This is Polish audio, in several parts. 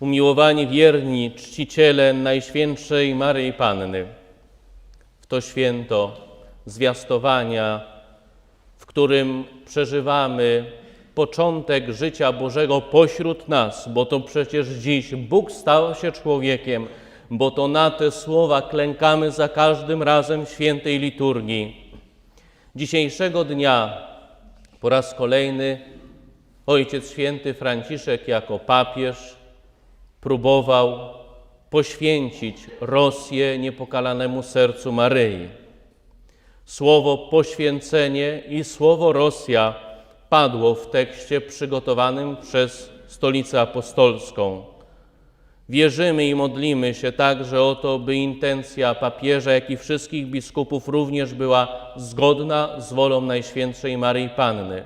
umiłowani wierni czciciele Najświętszej Maryi Panny, w to święto zwiastowania, w którym przeżywamy początek życia Bożego pośród nas, bo to przecież dziś Bóg stał się człowiekiem, bo to na te słowa klękamy za każdym razem świętej liturgii. Dzisiejszego dnia po raz kolejny Ojciec Święty Franciszek jako papież próbował poświęcić Rosję niepokalanemu sercu Maryi. Słowo poświęcenie i słowo Rosja padło w tekście przygotowanym przez Stolicę Apostolską. Wierzymy i modlimy się także o to, by intencja papieża, jak i wszystkich biskupów również była zgodna z wolą Najświętszej Maryi Panny.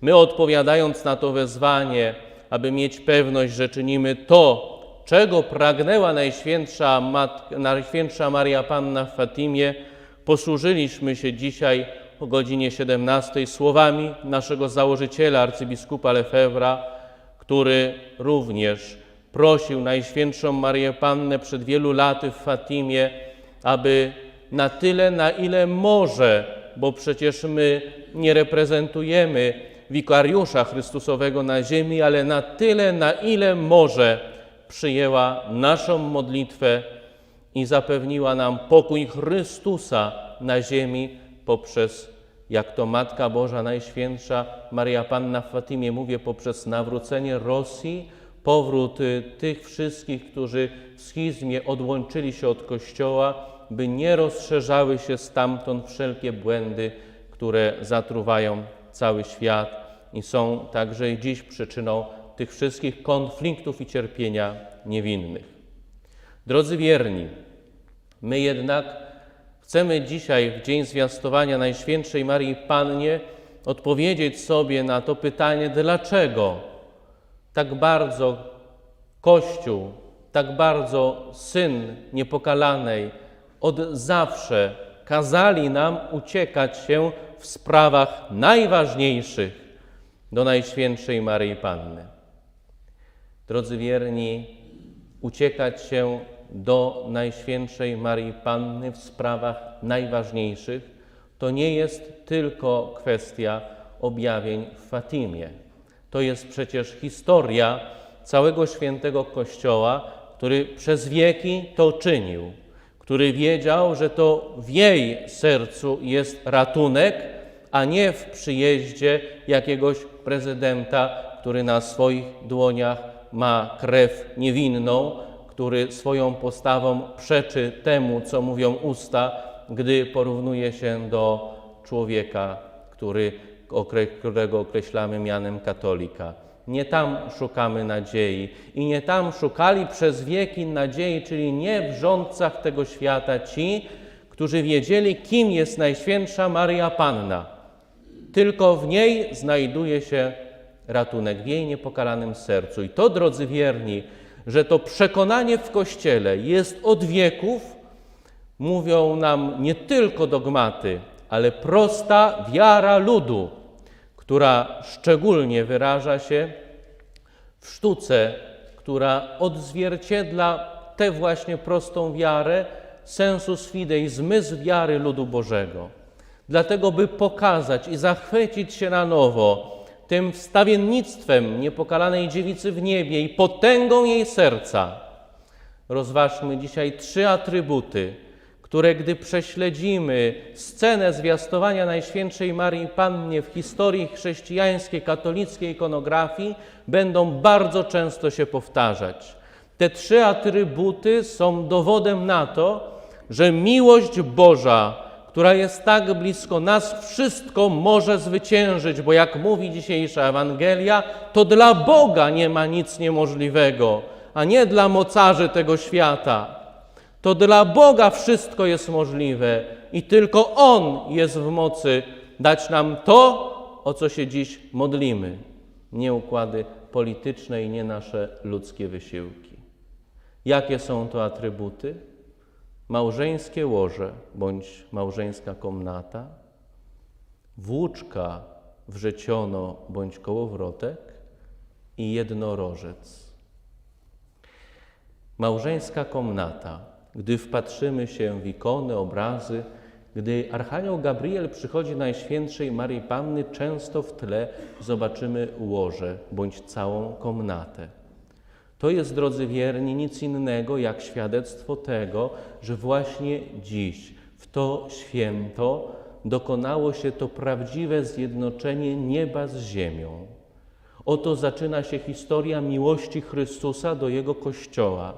My odpowiadając na to wezwanie, aby mieć pewność, że czynimy to, czego pragnęła Najświętsza, Mat- Najświętsza Maria Panna w Fatimie, posłużyliśmy się dzisiaj o godzinie 17 słowami naszego założyciela, arcybiskupa Lefebvra, który również prosił Najświętszą Marię Pannę przed wielu laty w Fatimie, aby na tyle, na ile może, bo przecież my nie reprezentujemy wikariusza Chrystusowego na ziemi, ale na tyle, na ile może, przyjęła naszą modlitwę i zapewniła nam pokój Chrystusa na ziemi poprzez, jak to Matka Boża Najświętsza Maria Panna w Fatimie mówię, poprzez nawrócenie Rosji, powrót y, tych wszystkich, którzy w schizmie odłączyli się od Kościoła, by nie rozszerzały się stamtąd wszelkie błędy, które zatruwają cały świat i są także i dziś przyczyną tych wszystkich konfliktów i cierpienia niewinnych. Drodzy wierni, my jednak chcemy dzisiaj, w dzień zwiastowania Najświętszej Marii Pannie, odpowiedzieć sobie na to pytanie, dlaczego tak bardzo Kościół, tak bardzo Syn Niepokalanej od zawsze kazali nam uciekać się w sprawach najważniejszych do Najświętszej Maryi Panny. Drodzy wierni, uciekać się do Najświętszej Maryi Panny w sprawach najważniejszych to nie jest tylko kwestia objawień w Fatimie. To jest przecież historia całego świętego Kościoła, który przez wieki to czynił, który wiedział, że to w jej sercu jest ratunek, a nie w przyjeździe jakiegoś prezydenta, który na swoich dłoniach ma krew niewinną, który swoją postawą przeczy temu, co mówią usta, gdy porównuje się do człowieka, który, którego określamy mianem katolika. Nie tam szukamy nadziei i nie tam szukali przez wieki nadziei, czyli nie w rządcach tego świata ci, którzy wiedzieli, kim jest Najświętsza Maria Panna. Tylko w niej znajduje się ratunek, w jej niepokalanym sercu. I to, drodzy wierni, że to przekonanie w Kościele jest od wieków, mówią nam nie tylko dogmaty, ale prosta wiara ludu, która szczególnie wyraża się w sztuce, która odzwierciedla tę właśnie prostą wiarę, sensus fidei, zmysł wiary ludu Bożego. Dlatego, by pokazać i zachwycić się na nowo tym wstawiennictwem niepokalanej dziewicy w niebie i potęgą jej serca, rozważmy dzisiaj trzy atrybuty, które gdy prześledzimy scenę zwiastowania Najświętszej Marii Pannie w historii chrześcijańskiej, katolickiej ikonografii, będą bardzo często się powtarzać. Te trzy atrybuty są dowodem na to, że miłość Boża, która jest tak blisko nas, wszystko może zwyciężyć, bo jak mówi dzisiejsza Ewangelia, to dla Boga nie ma nic niemożliwego, a nie dla mocarzy tego świata. To dla Boga wszystko jest możliwe i tylko On jest w mocy dać nam to, o co się dziś modlimy. Nie układy polityczne i nie nasze ludzkie wysiłki. Jakie są to atrybuty? Małżeńskie łoże bądź małżeńska komnata, włóczka wrzeciono bądź kołowrotek i jednorożec. Małżeńska komnata. Gdy wpatrzymy się w ikony, obrazy, gdy Archanioł Gabriel przychodzi Najświętszej Maryi Panny, często w tle zobaczymy łoże bądź całą komnatę. To jest, drodzy wierni, nic innego jak świadectwo tego, że właśnie dziś, w to święto, dokonało się to prawdziwe zjednoczenie nieba z ziemią. Oto zaczyna się historia miłości Chrystusa do Jego Kościoła,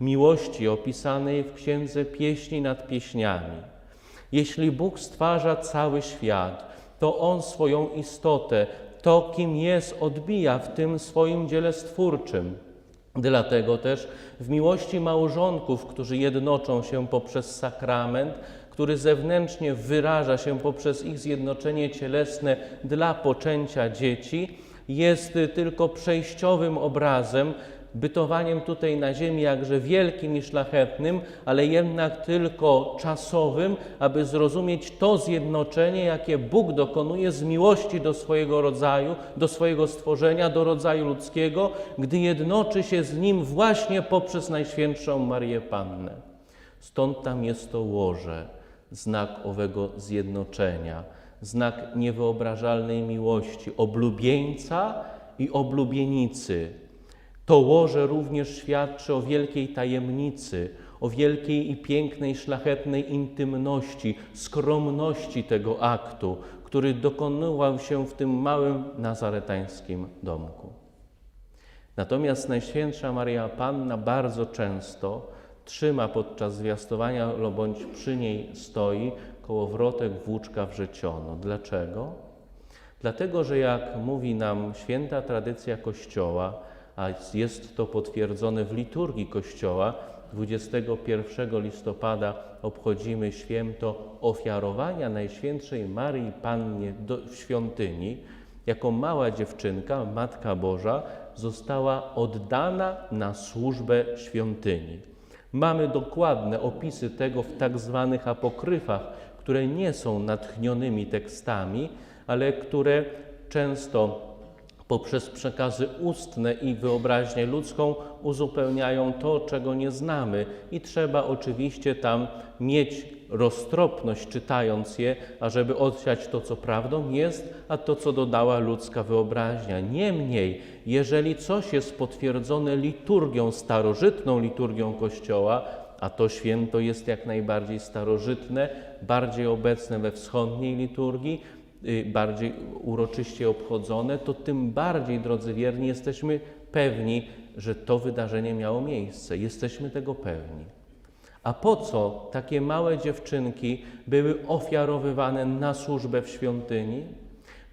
miłości opisanej w Księdze Pieśni nad Pieśniami. Jeśli Bóg stwarza cały świat, to On swoją istotę, to kim jest, odbija w tym swoim dziele stwórczym. Dlatego też w miłości małżonków, którzy jednoczą się poprzez sakrament, który zewnętrznie wyraża się poprzez ich zjednoczenie cielesne dla poczęcia dzieci, jest tylko przejściowym obrazem, bytowaniem tutaj na ziemi jakże wielkim i szlachetnym, ale jednak tylko czasowym, aby zrozumieć to zjednoczenie, jakie Bóg dokonuje z miłości do swojego rodzaju, do swojego stworzenia, do rodzaju ludzkiego, gdy jednoczy się z nim właśnie poprzez Najświętszą Marię Pannę. Stąd tam jest to łoże, znak owego zjednoczenia, znak niewyobrażalnej miłości, oblubieńca i oblubienicy. To łoże również świadczy o wielkiej tajemnicy, o wielkiej i pięknej, szlachetnej intymności, skromności tego aktu, który dokonywał się w tym małym nazaretańskim domku. Natomiast Najświętsza Maria Panna bardzo często trzyma podczas zwiastowania bądź przy niej stoi kołowrotek włóczka wrzeciono. Dlaczego? Dlatego, że jak mówi nam święta tradycja Kościoła, a jest to potwierdzone w liturgii Kościoła, 21 listopada obchodzimy święto ofiarowania Najświętszej Marii Pannie do, w świątyni. Jako mała dziewczynka, Matka Boża, została oddana na służbę świątyni. Mamy dokładne opisy tego w tak zwanych apokryfach, które nie są natchnionymi tekstami, ale które często poprzez przekazy ustne i wyobraźnię ludzką uzupełniają to, czego nie znamy. I trzeba oczywiście tam mieć roztropność, czytając je, ażeby odsiać to, co prawdą jest, a to, co dodała ludzka wyobraźnia. Niemniej, jeżeli coś jest potwierdzone liturgią, starożytną liturgią Kościoła, a to święto jest jak najbardziej starożytne, bardziej obecne we wschodniej liturgii, bardziej uroczyście obchodzone, to tym bardziej, drodzy wierni, jesteśmy pewni, że to wydarzenie miało miejsce. Jesteśmy tego pewni. A po co takie małe dziewczynki były ofiarowywane na służbę w świątyni?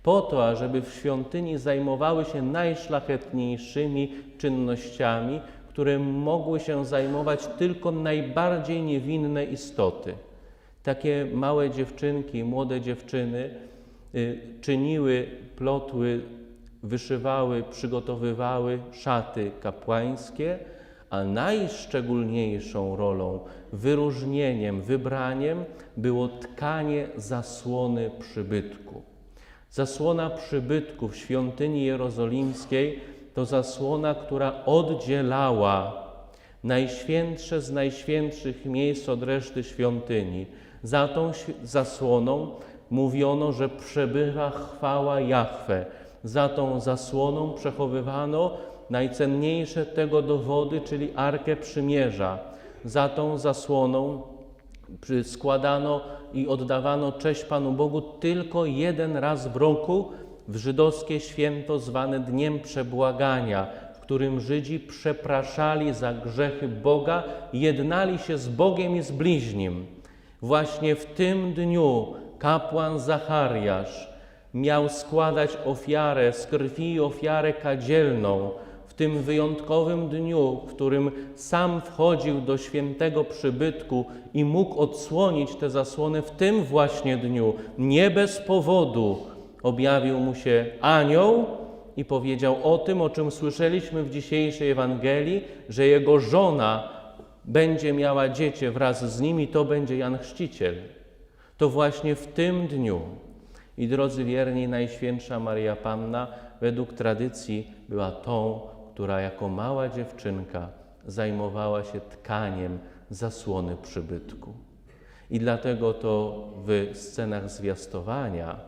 Po to, ażeby w świątyni zajmowały się najszlachetniejszymi czynnościami, które mogły się zajmować tylko najbardziej niewinne istoty. Takie małe dziewczynki, młode dziewczyny y, czyniły, plotły, wyszywały, przygotowywały szaty kapłańskie, a najszczególniejszą rolą, wyróżnieniem, wybraniem było tkanie zasłony przybytku. Zasłona przybytku w świątyni jerozolimskiej to zasłona, która oddzielała najświętsze z najświętszych miejsc od reszty świątyni. Za tą zasłoną mówiono, że przebywa chwała Jahwe. Za tą zasłoną przechowywano najcenniejsze tego dowody, czyli Arkę Przymierza. Za tą zasłoną składano i oddawano cześć Panu Bogu tylko jeden raz w roku, w żydowskie święto zwane Dniem Przebłagania, w którym Żydzi przepraszali za grzechy Boga, jednali się z Bogiem i z bliźnim. Właśnie w tym dniu kapłan Zachariasz miał składać ofiarę z krwi, ofiarę kadzielną, w tym wyjątkowym dniu, w którym sam wchodził do świętego przybytku i mógł odsłonić te zasłony, w tym właśnie dniu, nie bez powodu, objawił mu się anioł i powiedział o tym, o czym słyszeliśmy w dzisiejszej Ewangelii, że jego żona będzie miała dziecię wraz z nim i to będzie Jan Chrzciciel. To właśnie w tym dniu i drodzy wierni, Najświętsza Maria Panna według tradycji była tą, która jako mała dziewczynka zajmowała się tkaniem zasłony przybytku. I dlatego to w scenach zwiastowania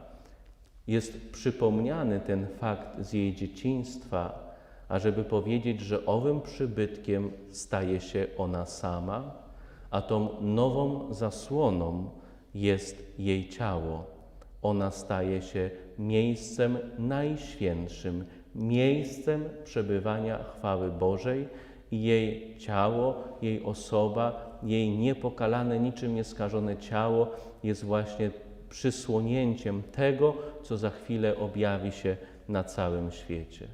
jest przypomniany ten fakt z jej dzieciństwa, ażeby powiedzieć, że owym przybytkiem staje się ona sama, a tą nową zasłoną jest jej ciało. Ona staje się miejscem najświętszym, miejscem przebywania chwały Bożej i jej ciało, jej osoba, jej niepokalane, niczym nieskażone ciało jest właśnie przysłonięciem tego, co za chwilę objawi się na całym świecie.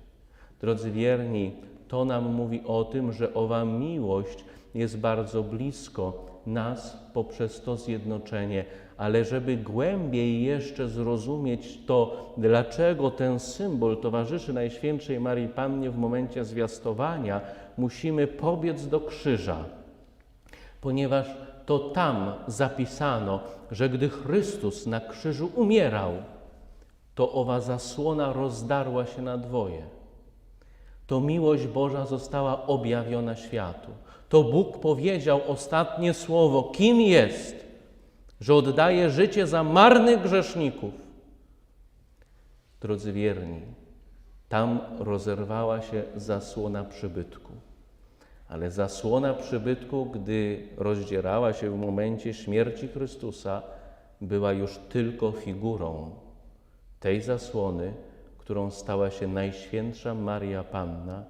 Drodzy wierni, to nam mówi o tym, że owa miłość jest bardzo blisko nas poprzez to zjednoczenie, ale żeby głębiej jeszcze zrozumieć to, dlaczego ten symbol towarzyszy Najświętszej Marii Pannie w momencie zwiastowania, musimy pobiec do krzyża, ponieważ to tam zapisano, że gdy Chrystus na krzyżu umierał, to owa zasłona rozdarła się na dwoje. To miłość Boża została objawiona światu. To Bóg powiedział ostatnie słowo, kim jest, że oddaje życie za marnych grzeszników. Drodzy wierni, tam rozerwała się zasłona przybytku. Ale zasłona przybytku, gdy rozdzierała się w momencie śmierci Chrystusa, była już tylko figurą tej zasłony, którą stała się Najświętsza Maria Panna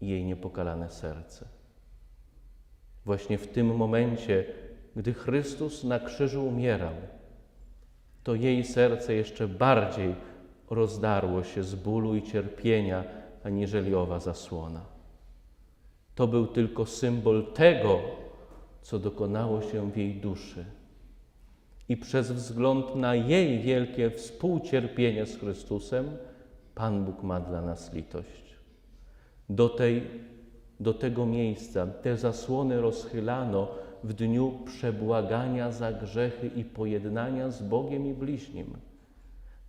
i jej niepokalane serce. Właśnie w tym momencie, gdy Chrystus na krzyżu umierał, to jej serce jeszcze bardziej rozdarło się z bólu i cierpienia, aniżeli owa zasłona. To był tylko symbol tego, co dokonało się w jej duszy. I przez wzgląd na jej wielkie współcierpienie z Chrystusem, Pan Bóg ma dla nas litość. Do, tej, do tego miejsca te zasłony rozchylano w dniu przebłagania za grzechy i pojednania z Bogiem i bliźnim.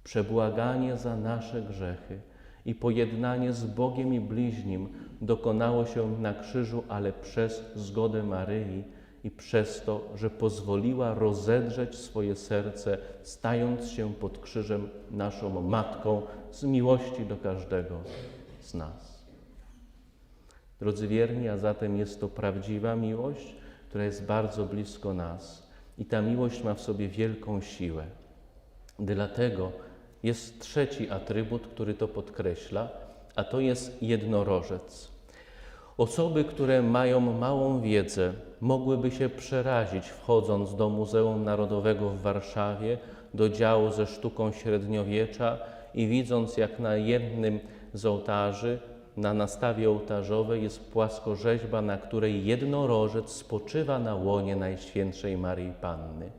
Przebłaganie za nasze grzechy i pojednanie z Bogiem i bliźnim dokonało się na krzyżu, ale przez zgodę Maryi i przez to, że pozwoliła rozedrzeć swoje serce, stając się pod krzyżem naszą matką z miłości do każdego z nas. Drodzy wierni, a zatem jest to prawdziwa miłość, która jest bardzo blisko nas. I ta miłość ma w sobie wielką siłę. Dlatego jest trzeci atrybut, który to podkreśla, a to jest jednorożec. Osoby, które mają małą wiedzę, mogłyby się przerazić, wchodząc do Muzeum Narodowego w Warszawie, do działu ze sztuką średniowiecza i widząc, jak na jednym z ołtarzy, na nastawie ołtarzowej jest płaskorzeźba, na której jednorożec spoczywa na łonie Najświętszej Maryi Panny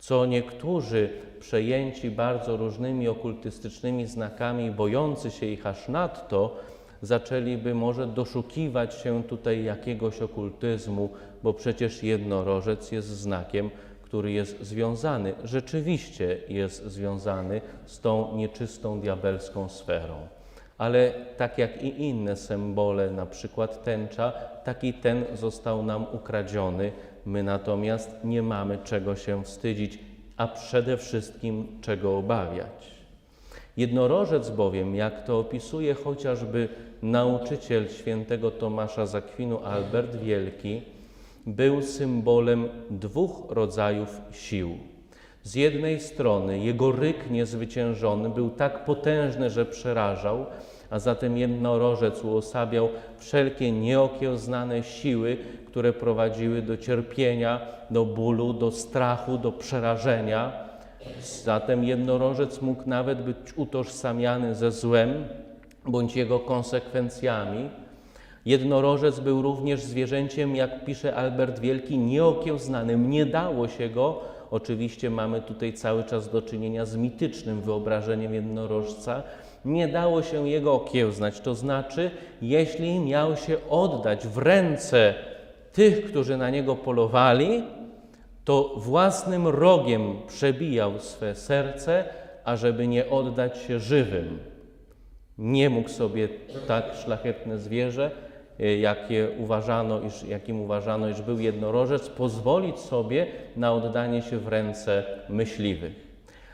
co niektórzy przejęci bardzo różnymi okultystycznymi znakami, bojący się ich aż nadto, zaczęliby może doszukiwać się tutaj jakiegoś okultyzmu, bo przecież jednorożec jest znakiem, który jest związany, rzeczywiście jest związany z tą nieczystą diabelską sferą. Ale tak jak i inne symbole, na przykład tęcza, taki ten został nam ukradziony. My natomiast nie mamy czego się wstydzić, a przede wszystkim czego obawiać. Jednorożec bowiem, jak to opisuje chociażby nauczyciel świętego Tomasza z Akwinu Albert Wielki, był symbolem dwóch rodzajów sił. Z jednej strony jego ryk niezwyciężony był tak potężny, że przerażał, a zatem jednorożec uosabiał wszelkie nieokiełznane siły, które prowadziły do cierpienia, do bólu, do strachu, do przerażenia. Zatem jednorożec mógł nawet być utożsamiany ze złem bądź jego konsekwencjami. Jednorożec był również zwierzęciem, jak pisze Albert Wielki, nieokiełznanym. Nie dało się go, oczywiście mamy tutaj cały czas do czynienia z mitycznym wyobrażeniem jednorożca, nie dało się jego okiełznać. To znaczy, jeśli miał się oddać w ręce tych, którzy na niego polowali, to własnym rogiem przebijał swe serce, ażeby nie oddać się żywym. Nie mógł sobie tak szlachetne zwierzę jakie uważano, iż, jakim uważano, iż był jednorożec, pozwolić sobie na oddanie się w ręce myśliwych.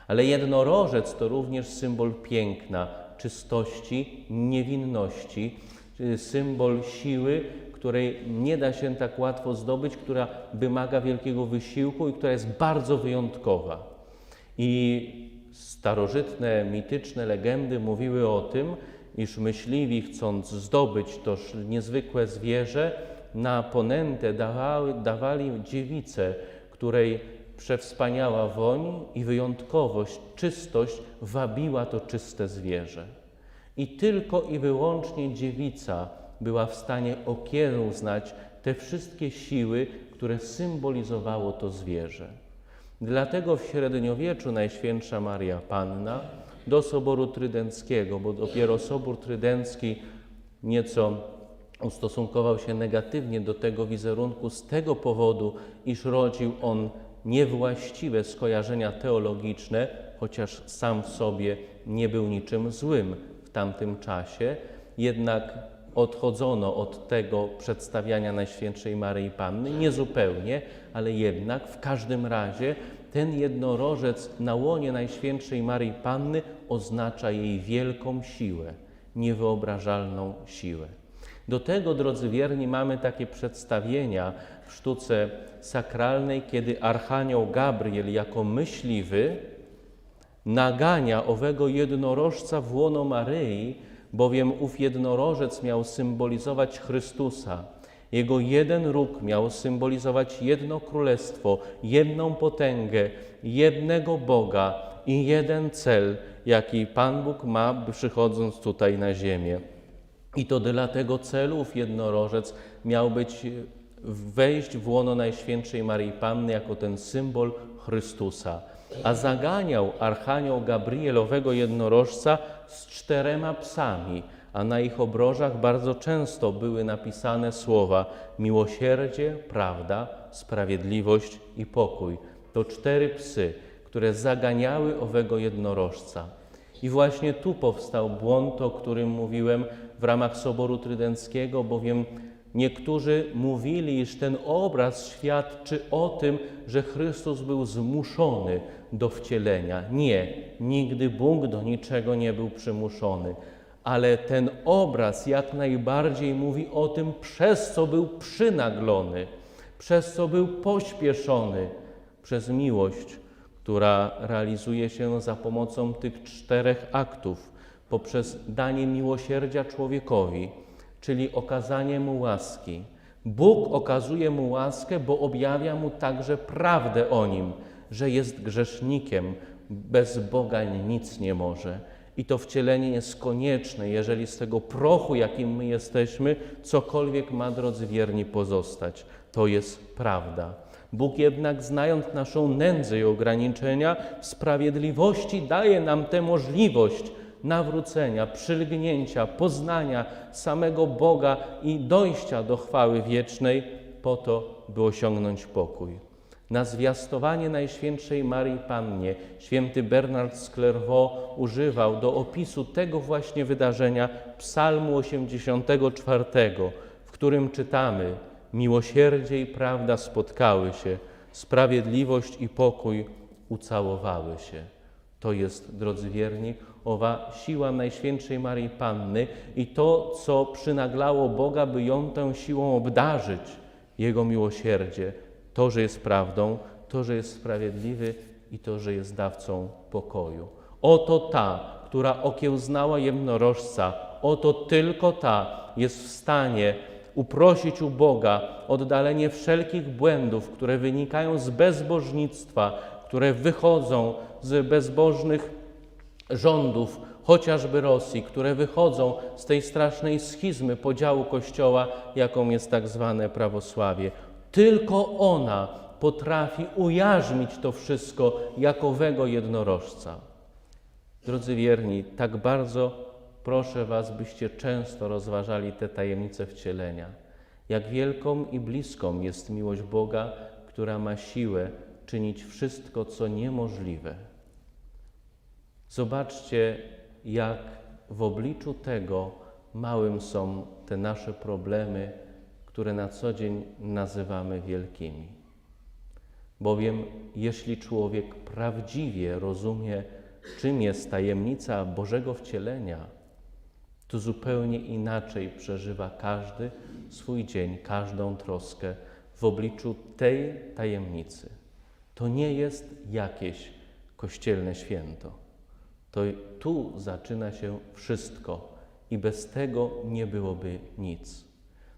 Ale jednorożec to również symbol piękna, czystości, niewinności, y, symbol siły, której nie da się tak łatwo zdobyć, która wymaga wielkiego wysiłku i która jest bardzo wyjątkowa. I starożytne, mityczne legendy mówiły o tym, iż myśliwi, chcąc zdobyć to niezwykłe zwierzę, na ponętę dawały, dawali dziewicę, której przewspaniała woń i wyjątkowość, czystość wabiła to czyste zwierzę. I tylko i wyłącznie dziewica była w stanie okiełznać te wszystkie siły, które symbolizowało to zwierzę. Dlatego w średniowieczu Najświętsza Maria Panna do Soboru Trydenckiego, bo dopiero Sobór Trydencki nieco ustosunkował się negatywnie do tego wizerunku. Z tego powodu, iż rodził on niewłaściwe skojarzenia teologiczne, chociaż sam w sobie nie był niczym złym w tamtym czasie, jednak odchodzono od tego przedstawiania Najświętszej Maryi Panny, nie zupełnie, ale jednak w każdym razie ten jednorożec na łonie Najświętszej Maryi Panny oznacza jej wielką siłę, niewyobrażalną siłę. Do tego, drodzy wierni, mamy takie przedstawienia w sztuce sakralnej, kiedy Archanioł Gabriel jako myśliwy nagania owego jednorożca w łono Maryi, bowiem ów jednorożec miał symbolizować Chrystusa. Jego jeden róg miał symbolizować jedno królestwo, jedną potęgę, jednego Boga i jeden cel, jaki Pan Bóg ma, przychodząc tutaj na ziemię. I to dla tego celu jednorożec miał być, wejść w łono Najświętszej Maryi Panny jako ten symbol Chrystusa. A zaganiał Archanioł Gabrielowego jednorożca z czterema psami, a na ich obrożach bardzo często były napisane słowa miłosierdzie, prawda, sprawiedliwość i pokój. To cztery psy, które zaganiały owego jednorożca. I właśnie tu powstał błąd, o którym mówiłem w ramach Soboru Trydenckiego, bowiem niektórzy mówili, iż ten obraz świadczy o tym, że Chrystus był zmuszony do wcielenia. Nie, nigdy Bóg do niczego nie był przymuszony. Ale ten obraz jak najbardziej mówi o tym, przez co był przynaglony, przez co był pośpieszony, przez miłość, która realizuje się za pomocą tych czterech aktów, poprzez danie miłosierdzia człowiekowi, czyli okazanie mu łaski. Bóg okazuje mu łaskę, bo objawia mu także prawdę o nim, że jest grzesznikiem, bez Boga nic nie może. I to wcielenie jest konieczne, jeżeli z tego prochu, jakim my jesteśmy, cokolwiek ma, drodzy wierni, pozostać. To jest prawda. Bóg jednak, znając naszą nędzę i ograniczenia, w sprawiedliwości daje nam tę możliwość nawrócenia, przylgnięcia, poznania samego Boga i dojścia do chwały wiecznej, po to, by osiągnąć pokój. Na zwiastowanie Najświętszej Marii Pannie święty Bernard z Clairvaux używał do opisu tego właśnie wydarzenia Psalmu 84, w którym czytamy: Miłosierdzie i prawda spotkały się, sprawiedliwość i pokój ucałowały się. To jest, drodzy wierni, owa siła Najświętszej Marii Panny i to, co przynaglało Boga, by ją tę siłą obdarzyć, Jego miłosierdzie, to, że jest prawdą, to, że jest sprawiedliwy i to, że jest dawcą pokoju. Oto ta, która okiełznała jednorożca, oto tylko ta jest w stanie uprosić u Boga oddalenie wszelkich błędów, które wynikają z bezbożnictwa, które wychodzą z bezbożnych rządów, chociażby Rosji, które wychodzą z tej strasznej schizmy podziału Kościoła, jaką jest tak zwane prawosławie. Tylko ona potrafi ujarzmić to wszystko jakowego jednorożca. Drodzy wierni, tak bardzo proszę Was, byście często rozważali te tajemnice wcielenia. Jak wielką i bliską jest miłość Boga, która ma siłę czynić wszystko, co niemożliwe. Zobaczcie, jak w obliczu tego małym są te nasze problemy, które na co dzień nazywamy wielkimi. Bowiem jeśli człowiek prawdziwie rozumie, czym jest tajemnica Bożego wcielenia, to zupełnie inaczej przeżywa każdy swój dzień, każdą troskę w obliczu tej tajemnicy. To nie jest jakieś kościelne święto. To tu zaczyna się wszystko i bez tego nie byłoby nic.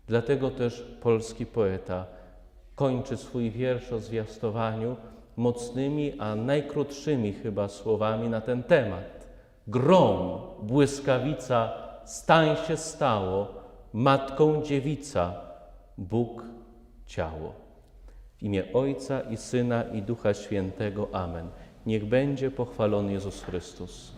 Dlatego też polski poeta kończy swój wiersz o zwiastowaniu mocnymi, a najkrótszymi chyba słowami na ten temat. Grom, błyskawica, stań się stało, matką dziewica, Bóg ciało. W imię Ojca i Syna i Ducha Świętego. Amen. Niech będzie pochwalony Jezus Chrystus.